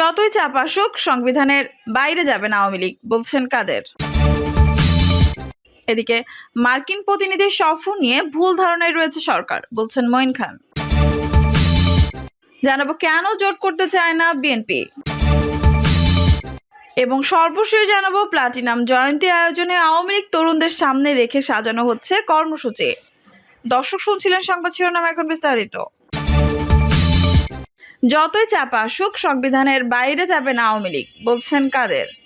যতই চাপ আসুক, সংবিধানের বাইরে যাবে না আওয়ামী লীগ, বলছেন কাদের। এদিকে মার্কিন প্রতিনিধির সফর নিয়ে ভুল ধারণায় রয়েছে সরকার, বলছেন মঈন খান। জানাব কেন জোট করতে চায় না বিএনপি? এবং সর্বশেষ জানাব প্লাটিনাম জয়ন্তী আয়োজনে আওয়ামী লীগ তরুণদের সামনে রেখে সাজানো হচ্ছে কর্মসূচি। দর্শক শুনছিলেন সংবাদ শিরোনাম এখন বিস্তারিত। যতই চাপা আসুক সংবিধানের বাইরে যাবে না আওয়ামী লীগ। বলছেন কাদের?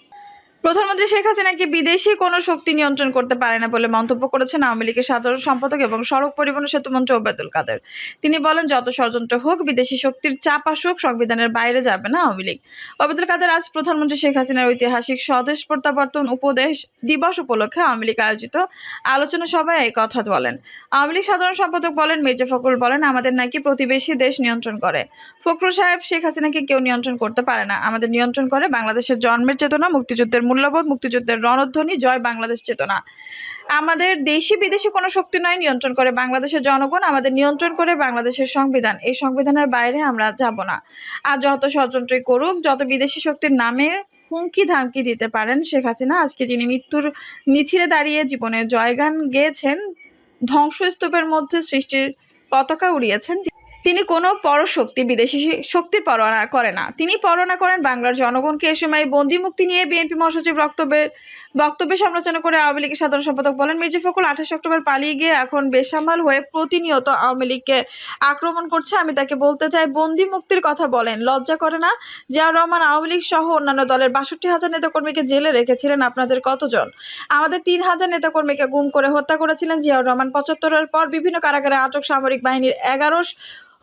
প্রধানমন্ত্রী শেখ হাসিনাকে বিদেশি কোনো শক্তি নিয়ন্ত্রণ করতে পারে না বলে মন্তব্য করেছেন আওয়ামী লীগের সাধারণ সম্পাদক এবং সড়ক পরিবহন সেতুমন্ত্রী ওবায়দুল কাদের। তিনি বলেন, যত ষড়যন্ত্র হোক, বিদেশি শক্তির চাপ আসুক, সংবিধানের বাইরে যাবে না আওয়ামী লীগ। ওবায়দুল কাদের আজ প্রধানমন্ত্রী শেখ হাসিনার ঐতিহাসিক স্বদেশ প্রত্যাবর্তন উপদেশ দিবস উপলক্ষে আওয়ামী লীগ আয়োজিত আলোচনা সভায় এই কথা বলেন। আওয়ামী লীগ সাধারণ সম্পাদক বলেন, মির্জা ফখরুল বলেন, আমাদের নাকি প্রতিবেশী দেশ নিয়ন্ত্রণ করে। ফখরুল সাহেব, শেখ হাসিনাকে কেউ নিয়ন্ত্রণ করতে পারে না। আমাদের নিয়ন্ত্রণ করে বাংলাদেশের জন্মের চেতনা, মুক্তিযুদ্ধের মূল্যবোধ মুক্তিযুদ্ধের রণধ্বনি, জয় বাংলাদেশ চেতনা। আমাদের দেশি বিদেশি কোনো শক্তি নয় নিয়ন্ত্রণ করে বাংলাদেশের জনগণ, আমাদের নিয়ন্ত্রণ করে বাংলাদেশের সংবিধান। এই সংবিধানের বাইরে আমরা যাব না। আর যত ষড়যন্ত্রই করুক, যত বিদেশি শক্তির নামে হুমকি ধামকি দিতে পারেন শেখ হাসিনা, আজকে যিনি মৃত্যুর মিছিলে দাঁড়িয়ে জীবনের জয়গান গেয়েছেন, ধ্বংসস্তূপের মধ্যে সৃষ্টির পতাকা উড়িয়েছেন তিনি কোনো পরশক্তি, বিদেশি শক্তির পরোয়া করে না। তিনি পরোয়া করেন বাংলার জনগণকে এ সময় বন্দি মুক্তি নিয়ে বিএনপি মহাসচিব বক্তব্যের বক্তব্যে সমালোচনা করে আওয়ামী লীগের সাধারণ সম্পাদক বলেন, মির্জা ফখরুল আঠাশ অক্টোবর পালিয়ে গিয়ে এখন বেসামাল হয়ে প্রতিনিয়ত আওয়ামী লীগকে আক্রমণ করছে। আমি তাকে বলতে চাই বন্দি মুক্তির কথা বলেন, লজ্জা করে না? জিয়াউর রহমান আওয়ামী লীগ সহ অন্যান্য দলের বাষট্টি হাজার নেতাকর্মীকে জেলে রেখেছিলেন আপনাদের কতজন? আমাদের তিন হাজার নেতাকর্মীকে গুম করে হত্যা করেছিলেন জিয়াউর রহমান পঁচাত্তরের পর। বিভিন্ন কারাগারে আটক সামরিক বাহিনীর এগারো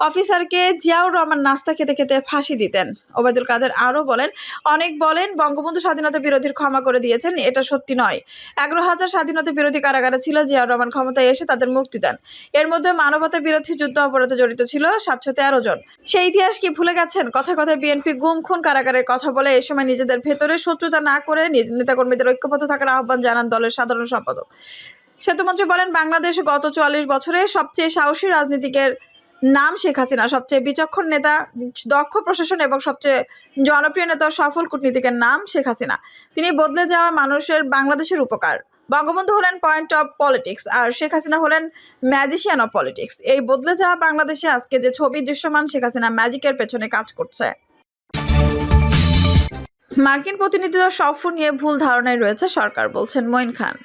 অফিসারকে জিয়াউর রহমান নাস্তা খেতে খেতে ফাঁসি দিতেন। ওবায়দুল কাদের আরও বলেন, অনেক বলেন, বঙ্গবন্ধু স্বাধীনতা বিরোধীর ক্ষমা করে দিয়েছেন, এটা সত্যি নয়। এগারো হাজার স্বাধীনতা বিরোধী কারাগারে ছিল জিয়াউর রহমান ক্ষমতায় এসে তাদের মুক্তি দেন। এর মধ্যে মানবতা বিরোধী যুদ্ধ অপরাধে জড়িত ছিল সাতশো তেরো জন। সেই ইতিহাস কি ভুলে গেছেন? কথা কথায় বিএনপি গুম খুন কারাগারের কথা বলে এ সময় নিজেদের ভেতরে শত্রুতা না করে নেতাকর্মীদের ঐক্যবদ্ধ থাকার আহ্বান জানান দলের সাধারণ সম্পাদক। সেতুমন্ত্রী বলেন, বাংলাদেশ গত চুয়াল্লিশ বছরে সবচেয়ে সাহসী রাজনীতিকের নাম শেখ হাসিনা, সবচেয়ে বিচক্ষণ নেতা, দক্ষ প্রশাসন এবং সবচেয়ে জনপ্রিয় নেতা সফল কূটনীতিকের নাম শেখ হাসিনা। তিনি বদলে যাওয়া মানুষের বাংলাদেশের উপকার। বঙ্গবন্ধু হলেন পয়েন্ট অফ পলিটিক্স আর শেখ হাসিনা হলেন ম্যাজিশিয়ান অফ পলিটিক্স এই বদলে যাওয়া বাংলাদেশে আজকে যে ছবি দৃশ্যমান, শেখ হাসিনা ম্যাজিকের পেছনে কাজ করছে। মার্কিন প্রতিনিধিদের সফর নিয়ে ভুল ধারণায় রয়েছে সরকার, বলছেন মঈন খান।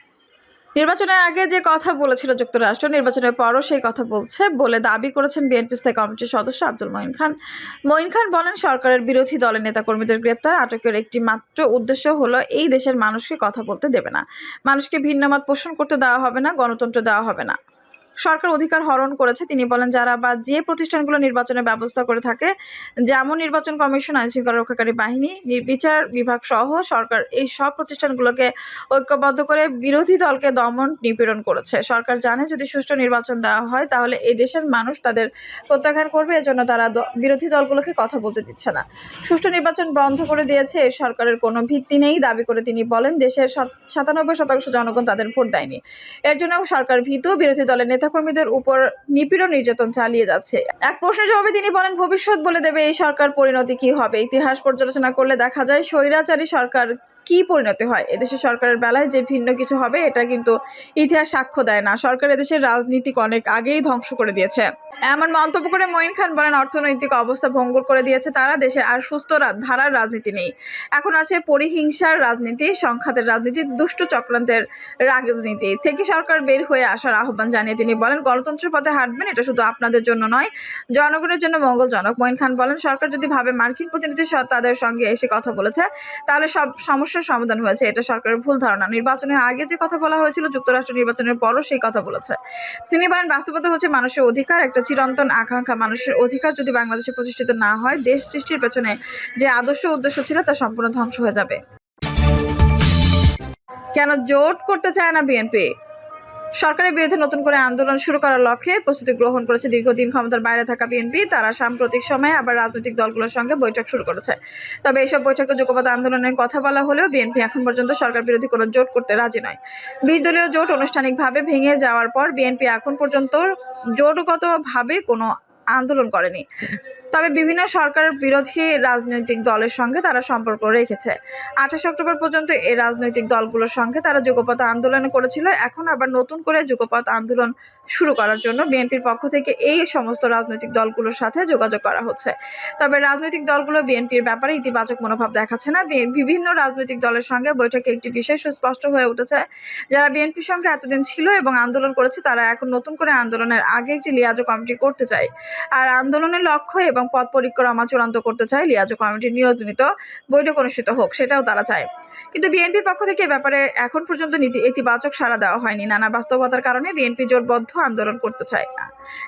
নির্বাচনের আগে যে কথা বলেছিল যুক্তরাষ্ট্র, নির্বাচনের পরও সেই কথা বলছে বলে দাবি করেছেন বিএনপি স্থায়ী কমিটির সদস্য আব্দুল মঈন খান। মঈন খান বলেন, সরকারের বিরোধী দলের নেতাকর্মীদের গ্রেপ্তার আটকের একটি মাত্র উদ্দেশ্য হলো এই দেশের মানুষকে কথা বলতে দেবে না। মানুষকে ভিন্নমত পোষণ করতে দেওয়া হবে না, গণতন্ত্র দেওয়া হবে না। সরকার অধিকার হরণ করেছে। তিনি বলেন, যারা বা যে প্রতিষ্ঠানগুলো নির্বাচনের ব্যবস্থা করে থাকে, যেমন নির্বাচন কমিশন, আইন শৃঙ্খলা রক্ষাকারী বাহিনী বিচার বিভাগ সহ সরকার এই সব প্রতিষ্ঠানগুলোকে ঐক্যবদ্ধ করে বিরোধী দলকে দমন নিপীড়ন করেছে। সরকার জানে যদি সুষ্ঠু নির্বাচন দেওয়া হয়, তাহলে এই দেশের মানুষ তাদের প্রত্যাখ্যান করবে। এজন্য তারা বিরোধী দলগুলোকে কথা বলতে দিচ্ছে না। সুষ্ঠু নির্বাচন বন্ধ করে দিয়েছে এর সরকারের কোনো ভিত্তি নেই। দাবি করে তিনি বলেন, দেশের সাত- সাতানব্বই শতাংশ জনগণ তাদের ভোট দেয়নি। এর জন্য সরকার ভীতু বিরোধী দলের নেতাকর্মীদের উপর নিপীড়ন নির্যাতন চালিয়ে যাচ্ছে। এক প্রশ্নের জবাবে তিনি বলেন, ভবিষ্যৎ বলে দেবে এই সরকার পরিণতি কি হবে? ইতিহাস পর্যালোচনা করলে দেখা যায়, স্বৈরাচারী সরকার কি পরিণতি হয়? এদেশের সরকারের বেলায় যে ভিন্ন কিছু হবে, এটা কিন্তু ইতিহাস সাক্ষ্য দেয় না। সরকার এদেশের রাজনীতিক অনেক আগেই ধ্বংস করে দিয়েছে। এমন মন্তব্য করে মঈন খান বলেন, অর্থনৈতিক অবস্থা ভঙ্গুর করে দিয়েছে তারা, দেশে আর সুস্থ ধারার রাজনীতি নেই। এখন আছে পরিহিংসার রাজনীতি, সংঘাতের রাজনীতি, দুষ্ট চক্রান্তের রাজনীতি। থেকে সরকার বের হয়ে আসার আহ্বান জানিয়ে তিনি বলেন, গণতন্ত্রের পথে হাঁটবেন, এটা শুধু আপনাদের জন্য নয়, জনগণের জন্য মঙ্গলজনক। মঈন খান বলেন, সরকার যদি ভাবে মার্কিন প্রতিনিধি তাদের সঙ্গে এসে কথা বলেছে, তাহলে সব সমস্যার সমাধান হয়েছে, এটা সরকারের ভুল ধারণা। নির্বাচনের আগে যে কথা বলা হয়েছিল, যুক্তরাষ্ট্র নির্বাচনের পরও সেই কথা বলেছে। তিনি বলেন, বাস্তবতা হচ্ছে মানুষের অধিকার, একটা চিরন্তন আকাঙ্ক্ষা। মানুষের অধিকার যদি বাংলাদেশে প্রতিষ্ঠিত না হয়, দেশ সৃষ্টির পেছনে যে আদর্শ উদ্দেশ্য ছিল, তা সম্পূর্ণ ধ্বংস হয়ে যাবে। কেন জোট করতে চায় না বিএনপি? সরকারের বিরুদ্ধে নতুন করে আন্দোলন শুরু করার লক্ষ্যে প্রস্তুতি গ্রহণ করেছে দীর্ঘদিন ক্ষমতার বাইরে থাকা বিএনপি। তারা সাম্প্রতিক সময়ে আবার রাজনৈতিক দলগুলোর সঙ্গে বৈঠক শুরু করেছে। তবে এইসব বৈঠকে যোগ্যপাত আন্দোলনের কথা বলা হলেও বিএনপি এখন পর্যন্ত সরকার বিরোধী কোনো জোট করতে রাজি নয়। বিশ দলীয় জোট আনুষ্ঠানিকভাবে ভেঙে যাওয়ার পর বিএনপি এখন পর্যন্ত জোটগতভাবে কোনো আন্দোলন করেনি। তবে বিভিন্ন সরকারের বিরোধী রাজনৈতিক দলের সঙ্গে তারা সম্পর্ক রেখেছে। আঠাশ অক্টোবর পর্যন্ত এই রাজনৈতিক দলগুলোর সঙ্গে তারা যুগপথ আন্দোলন করেছিল। এখন আবার নতুন করে যুগপথ আন্দোলন শুরু করার জন্য বিএনপির পক্ষ থেকে এই সমস্ত রাজনৈতিক দলগুলোর সাথে যোগাযোগ করা হচ্ছে। তবে রাজনৈতিক দলগুলো বিএনপির ব্যাপারে ইতিবাচক মনোভাব দেখাচ্ছে না। বিভিন্ন রাজনৈতিক দলের সঙ্গে বৈঠকে একটি বিষয় সুস্পষ্ট হয়ে উঠেছে। যারা বিএনপির সঙ্গে এতদিন ছিল এবং আন্দোলন করেছে, তারা এখন নতুন করে আন্দোলনের আগে একটি লিয়াজো কমিটি করতে চায়। আর আন্দোলনের লক্ষ্য এবং পথ পরিক্রমা চূড়ান্ত করতে চায় লিয়াজো কমিটির নিয়মিত বৈঠক অনুষ্ঠিত হোক, সেটাও তারা চায়। কিন্তু বিএনপির পক্ষ থেকে ব্যাপারে এখন পর্যন্ত নীতি ইতিবাচক সাড়া দেওয়া হয়নি। নানা বাস্তবতার কারণে বিএনপি জোটবদ্ধ আন্দোলন করতে চায় না।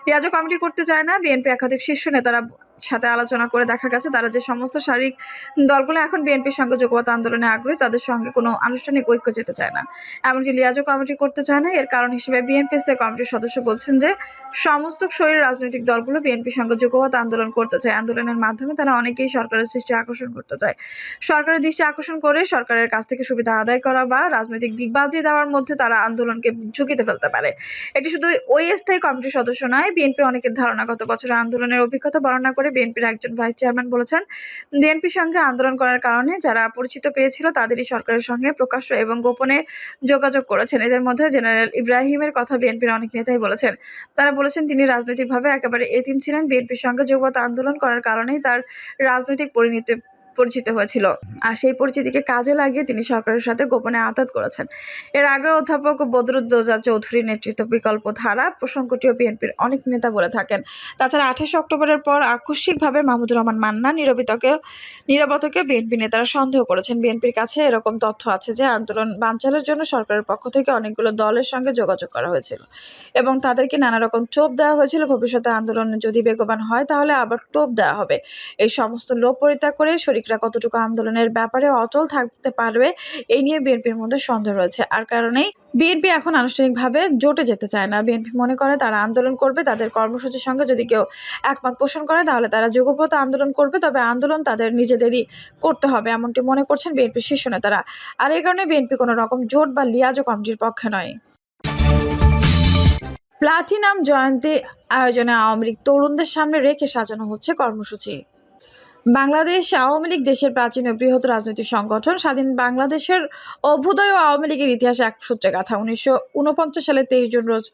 লিয়াজো কমিটি করতে চায় না, বিএনপি একাধিক শীর্ষ নেতারা সাথে আলোচনা করে দেখা গেছে, তারা যে সমস্ত শারীরিক দলগুলো এখন বিএনপির সঙ্গে যোগবত আন্দোলনে আগ্রহী, তাদের সঙ্গে কোনো আনুষ্ঠানিক ঐক্য যেতে চায় না। এমনকি লিয়াজো কমিটি করতে চায় না, এর কারণ হিসেবে বিএনপি স্থায়ী কমিটির সদস্য বলছেন যে, সমস্ত শরীর রাজনৈতিক দলগুলো বিএনপির সঙ্গে যুগপথ আন্দোলন করতে চায়। আন্দোলনের মাধ্যমে তারা অনেকেই সরকারের সৃষ্টি আকর্ষণ করতে চায়। সরকারের দৃষ্টি আকর্ষণ করে সরকারের কাছ থেকে সুবিধা আদায় করা বা রাজনৈতিক দিক বাজিয়ে দেওয়ার মধ্যে তারা আন্দোলনকে ঝুঁকিতে ফেলতে পারে। এটি শুধু ওই স্থায়ী কমিটির সদস্য নয় বিএনপি অনেকের ধারণা গত বছরের আন্দোলনের অভিজ্ঞতা বর্ণনা করে বিএনপির একজন ভাইস চেয়ারম্যান বলেছেন বিএনপির সঙ্গে আন্দোলন করার কারণে যারা পরিচিত পেয়েছিল তাদেরই সরকারের সঙ্গে প্রকাশ্য এবং গোপনে যোগাযোগ করেছেন। এদের মধ্যে জেনারেল ইব্রাহিমের কথা বিএনপির অনেক নেতাই বলেছেন। তারা বলেছেন, তিনি রাজনৈতিকভাবে একেবারে এতিম ছিলেন। বিএনপির সঙ্গে যোগবত আন্দোলন করার কারণেই তার রাজনৈতিক পরিণতি পরিচিত হয়েছিল। আর সেই পরিচিতিকে কাজে লাগিয়ে তিনি সরকারের সাথে গোপনে আতাত করেছেন। এর আগে অধ্যাপক বদরুদ্দোজা চৌধুরীর নেতৃত্ব বিকল্প ধারা প্রসঙ্গটিও বিএনপির অনেক নেতা বলে থাকেন। তাছাড়া আঠাশে অক্টোবরের পর আকস্মিকভাবে মাহমুদুর রহমান মান্না নিরবিতকে নিরাপত্তাকে বিএনপি নেতারা সন্দেহ করেছেন। বিএনপির কাছে এরকম তথ্য আছে যে, আন্দোলন বানচালের জন্য সরকারের পক্ষ থেকে অনেকগুলো দলের সঙ্গে যোগাযোগ করা হয়েছিল এবং তাদেরকে নানা রকম টোপ দেওয়া হয়েছিল। ভবিষ্যতে আন্দোলন যদি বেগবান হয়, তাহলে আবার টোপ দেওয়া হবে। এই সমস্ত লোভ পরিত্যাগ করে শরিকরা কতটুকু আন্দোলনের ব্যাপারে অচল থাকতে পারবে, এই নিয়ে বিএনপির মধ্যে সন্দেহ রয়েছে। আর কারণেই বিএনপি এখন আনুষ্ঠানিকভাবে জোটে যেতে চায় না। বিএনপি মনে করে তারা আন্দোলন করবে, তাদের কর্মসূচির সঙ্গে যদি কেউ একমত পোষণ করে, তাহলে তারা যুগপথ আন্দোলন করবে, তবে আন্দোলন তাদের নিজেদেরই করতে হবে, এমনটি মনে করছেন বিএনপির শীর্ষ নেতারা। আর এই কারণে বিএনপি কোনো রকম জোট বা লিয়াজো কমিটির পক্ষে নয়। প্লাটিনাম জয়ন্তী আয়োজনে আওয়ামী লীগ তরুণদের সামনে রেখে সাজানো হচ্ছে কর্মসূচি। বাংলাদেশ আওয়ামী লীগ দেশের প্রাচীন ও বৃহৎ রাজনৈতিক সংগঠন, স্বাধীন বাংলাদেশের অভ্যুদয় ও আওয়ামী লীগের ইতিহাসে এক সূত্রে গাথা উনিশশো উনপঞ্চাশ সালে তেইশ জুন রোজ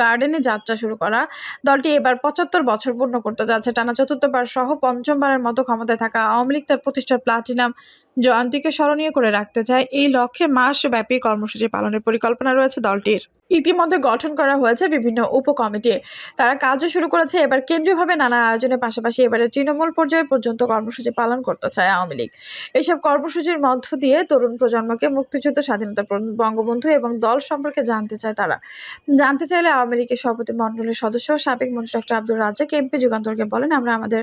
গার্ডেনে যাত্রা শুরু করা। দলটি এবার পঁচাত্তর বছর পূর্ণ করতে যাচ্ছে। টানা চতুর্থবার সহ পঞ্চমবারের মতো ক্ষমতায় থাকা আওয়ামী লীগ তার প্রতিষ্ঠার প্লাটিনাম জয়ন্তীকে স্মরণীয় করে রাখতে চায়। এই লক্ষ্যে মাসব্যাপী কর্মসূচি পালনের পরিকল্পনা রয়েছে দলটির। ইতিমধ্যে গঠন করা হয়েছে বিভিন্ন উপকমিটি। তারা কাজও শুরু করেছে, এবার কেন্দ্রীয়ভাবে নানা আয়োজনের পাশাপাশি এবারে তৃণমূল পর্যায়ে পর্যন্ত কর্মসূচি পালন করতে চায় আওয়ামী লীগ। এইসব কর্মসূচির মধ্য দিয়ে তরুণ প্রজন্মকে মুক্তিযুদ্ধ, স্বাধীনতা বঙ্গবন্ধু এবং দল সম্পর্কে জানতে চায় তারা। জানতে চাইলে আওয়ামী লীগের সভাপতি মণ্ডলের সদস্য সাবেক মন্ত্রী ডক্টর আব্দুর রাজ্জাক এমপি যুগান্তরকে বলেন, আমরা আমাদের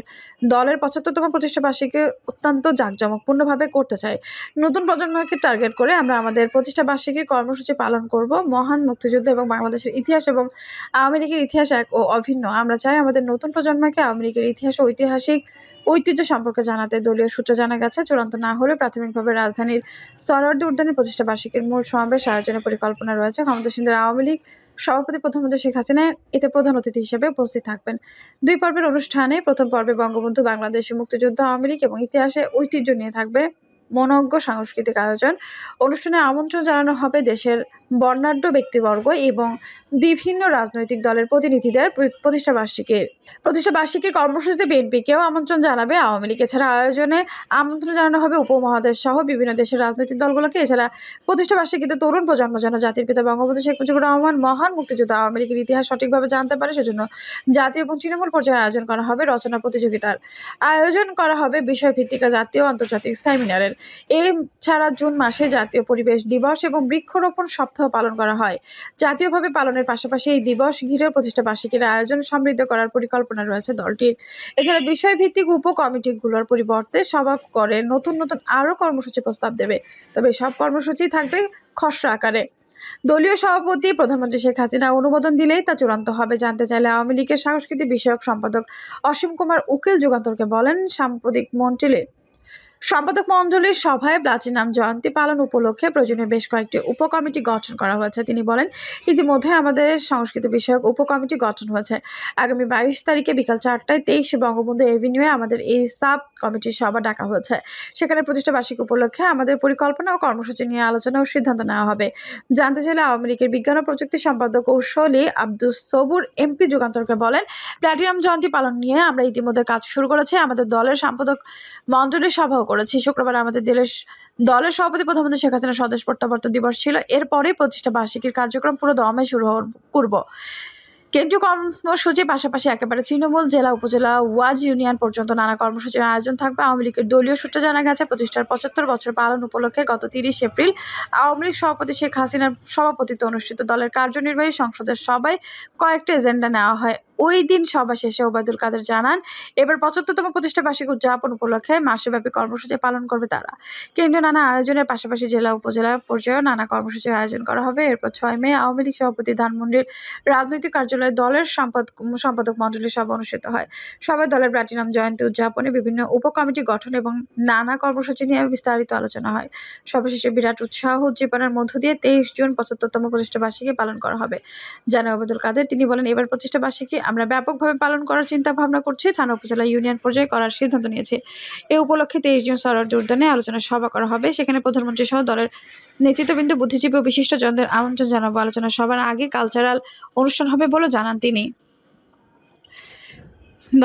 দলের পঁচাত্তরতম প্রতিষ্ঠা বার্ষিকী অত্যন্ত জাঁকজমকপূর্ণভাবে করতে চাই। নতুন প্রজন্মকে টার্গেট করে আমরা আমাদের প্রতিষ্ঠা বার্ষিকী কর্মসূচি পালন করব। মহান মুক্তিযুদ্ধ এবং বাংলাদেশের ইতিহাস এবং আওয়ামী লীগের ইতিহাস এক ও অভিন্ন। আমরা চাই আমাদের নতুন প্রজন্মকে আওয়ামী লীগের ইতিহাস ও ঐতিহাসিক ঐতিহ্য সম্পর্কে জানাতে। দলীয় সূত্রে জানা গেছে, চূড়ান্ত না হলে প্রাথমিকভাবে রাজধানীর সরওয়ার্দী উদ্যানের প্রতিষ্ঠা বার্ষিকীর মূল সমাবেশ আয়োজনের পরিকল্পনা রয়েছে। ক্ষমতাসীনদের আওয়ামী লীগ সভাপতি প্রধানমন্ত্রী শেখ হাসিনা এতে প্রধান অতিথি হিসেবে উপস্থিত থাকবেন। দুই পর্বের অনুষ্ঠানে প্রথম পর্বে বঙ্গবন্ধু বাংলাদেশের মুক্তিযুদ্ধ, আওয়ামী লীগ এবং ইতিহাসে ঐতিহ্য নিয়ে থাকবে মনজ্ঞ সাংস্কৃতিক আয়োজন। অনুষ্ঠানে আমন্ত্রণ জানানো হবে দেশের বর্ণাঢ্য ব্যক্তিবর্গ এবং বিভিন্ন রাজনৈতিক দলের প্রতিনিধিদের প্র- প্রতিষ্ঠা বার্ষিকীর প্রতিষ্ঠা বার্ষিকীর কর্মসূচিতে বিএনপিকেও আমন্ত্রণ জানাবে আওয়ামী লীগ। এছাড়া আয়োজনে আমন্ত্রণ জানানো হবে উপমহাদেশ সহ বিভিন্ন দেশের রাজনৈতিক দলগুলোকে। এছাড়া প্রতিষ্ঠা বার্ষিকীতে তরুণ প্রজন্ম যেন জাতির পিতা বঙ্গবন্ধু শেখ মুজিবুর রহমান মহান মুক্তিযুদ্ধ আওয়ামী লীগের ইতিহাস সঠিকভাবে জানতে পারে, সেজন্য জাতীয় এবং তৃণমূল পর্যায়ে আয়োজন করা হবে রচনা প্রতিযোগিতার। আয়োজন করা হবে বিষয়ভিত্তিক জাতীয় আন্তর্জাতিক সেমিনারের। এছাড়া জুন মাসে জাতীয় পরিবেশ দিবস এবং বৃক্ষরোপণ সপ্তাহ পালন করা হয়। জাতীয়ভাবে পালনের পাশাপাশি এই দিবস ঘিরে প্রতিষ্ঠা বার্ষিকীর আয়োজন সমৃদ্ধ করার পরিকল্পনা রয়েছে দলটির। এছাড়া বিষয়ভিত্তিক উপকমিটিগুলোর পরিবর্তে সভা করে নতুন নতুন আরও কর্মসূচি প্রস্তাব দেবে। তবে সব কর্মসূচি থাকবে খসড়া আকারে। দলীয় সভাপতি প্রধানমন্ত্রী শেখ হাসিনা অনুমোদন দিলেই তা চূড়ান্ত হবে। জানতে চাইলে আওয়ামী লীগের সাংস্কৃতিক বিষয়ক সম্পাদক অসীম কুমার উকিল যুগান্তরকে বলেন, সাম্প্রতিক মন্ত্রীলে সম্পাদক মণ্ডলীর সভায় প্লাটিনাম জয়ন্তী পালন উপলক্ষে প্রয়োজনীয় বেশ কয়েকটি উপকমিটি গঠন করা হয়েছে। তিনি বলেন, ইতিমধ্যে আমাদের সংস্কৃতি বিষয়ক উপকমিটি গঠন হয়েছে। আগামী বাইশ তারিখে বিকাল চারটায় তেইশে বঙ্গবন্ধু এভিনিউয়ে আমাদের এই সাব কমিটির সভা ডাকা হয়েছে। সেখানে প্রতিষ্ঠা বার্ষিকী উপলক্ষে আমাদের পরিকল্পনা ও কর্মসূচি নিয়ে আলোচনা ও সিদ্ধান্ত নেওয়া হবে। জানতে চাইলে আওয়ামী লীগের বিজ্ঞান ও প্রযুক্তি সম্পাদক কৌশলী আব্দুস সবুর এমপি যুগান্তরকে বলেন প্লাটিনাম জয়ন্তী পালন নিয়ে আমরা ইতিমধ্যে কাজ শুরু করেছি। আমাদের দলের সম্পাদক মন্ডলীর সভাও করেছি। শুক্রবার আমাদের দলের দলের সভাপতি প্রধানমন্ত্রী শেখ হাসিনা স্বদেশ প্রত্যাবর্তন দিবস ছিল। এরপরে প্রতিষ্ঠা বার্ষিকীর কার্যক্রম পুরো দমে শুরু করব কেন্দ্রীয় কর্মসূচির পাশাপাশি একেবারে তৃণমূল জেলা, উপজেলা ওয়াজ ইউনিয়ন পর্যন্ত নানা কর্মসূচির আয়োজন থাকবে। আওয়ামী লীগের দলীয় সূত্রে জানা গেছে, প্রতিষ্ঠার পঁচাত্তর বছর পালন উপলক্ষে গত তিরিশ এপ্রিল আওয়ামী লীগ সভাপতি শেখ হাসিনার সভাপতিত্বে অনুষ্ঠিত দলের কার্যনির্বাহী সংসদের সবাই কয়েকটি এজেন্ডা নেওয়া হয়। ওই দিন সভা শেষে ওবায়দুল কাদের জানান, এবার পঁচাত্তরতম প্রতিষ্ঠা বার্ষিকী উদযাপন উপলক্ষে মাসব্যাপী কর্মসূচি পালন করবে তারা। কেন্দ্রীয় নানা আয়োজনের পাশাপাশি জেলা, উপজেলা পর্যায়েও নানা কর্মসূচির আয়োজন করা হবে। এরপর ছয় মে আওয়ামী লীগ সভাপতি ধানমন্ডির রাজনৈতিক কার্যালয়ে দলের সম্পাদক সম্পাদক মণ্ডলীর সভা অনুষ্ঠিত হয়। সবাই দলের প্লাটিনাম জয়ন্তী উদযাপনে বিভিন্ন উপকমিটি গঠন এবং নানা কর্মসূচি নিয়ে বিস্তারিত আলোচনা হয়। সর্বশেষে বিরাট উৎসাহ উদ্দীপনার মধ্য দিয়ে তেইশ জুন পঁচাত্তরতম প্রতিষ্ঠা বার্ষিকী পালন করা হবে। জানা ওবায়দুল কাদের, তিনি বলেন, এবার প্রতিষ্ঠা বার্ষিকী আমরা ব্যাপকভাবে পালন করার চিন্তা ভাবনা করছি। থানা উপজেলা ইউনিয়ন পর্যায়ে করার সিদ্ধান্ত নিয়েছে। এ উপলক্ষে তেইশ জুন সরার্দি উদ্যানে আলোচনা সভা করা হবে। সেখানে প্রধানমন্ত্রী সহ দলের নেতৃত্ববৃন্দ, বুদ্ধিজীবী ও বিশিষ্ট জনদের আমন্ত্রণ জানাব। আলোচনা সভার আগে কালচারাল অনুষ্ঠান হবে বলে জানান তিনি।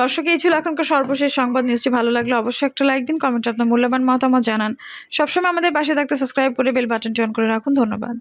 দর্শক, এই ছিল এখনকার সর্বশেষ সংবাদ। নিউজটি ভালো লাগলে অবশ্যই একটা লাইক দিন, কমেন্টে আপনার মূল্যবান মতামত জানান। সবসময় আমাদের পাশে থাকতে সাবস্ক্রাইব করে বেল বাটনটি অন করে রাখুন। ধন্যবাদ।